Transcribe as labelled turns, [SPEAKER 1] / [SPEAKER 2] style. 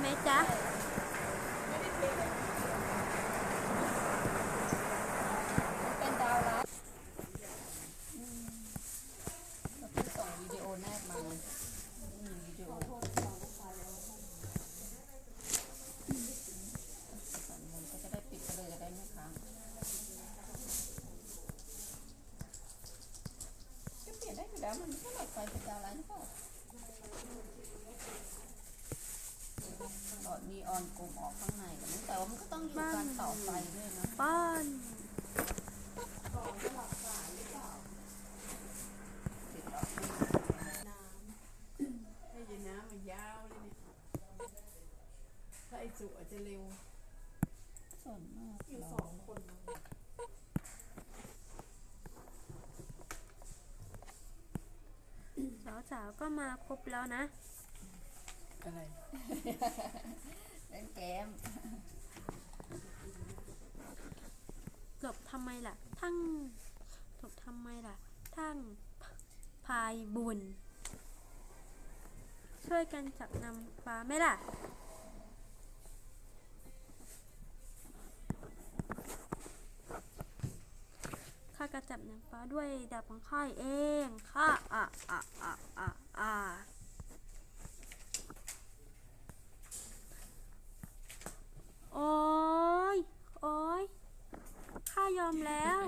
[SPEAKER 1] ไหมจ๊ะเป็นดาวร้ายเราส่งวิดีโอแนบมาวิดีโอมันก็จะได้ปิดไปเลยจะได้ไม่ค้างก็เปลี่ยนได้อยู่แล้วมันไม่ใช่หลอดไฟเป็นดาวร้ายหรืปล่ นีออนกลมออกข้างในแต่ไม่แต่ว่ามันก็ต้องอยู่การต่อไฟด้วยนะ
[SPEAKER 2] ป้อน
[SPEAKER 1] ปิดหลอด
[SPEAKER 3] น้ำให้ยีน้ำมันยาวเลยเนี่ยถ้าไอ้สุอาจจะเร็ว
[SPEAKER 1] ส่วนมาก
[SPEAKER 3] อยู่
[SPEAKER 1] เรา
[SPEAKER 3] สองคนนะ
[SPEAKER 2] สาวๆก็มาครบแล้วนะ
[SPEAKER 3] อะไร
[SPEAKER 1] เล่นเกม
[SPEAKER 2] ห ลบทำไมล่ะ ทั้งหลบทำไมล่ะ ทั้งพายบุญ ช่วยกันจับนำฟ้าไหมล่ะข้าก็จับนางฟ้าด้วยดาบของข้าเองข้าอะอะอะอะ ข้ายอมแล้ว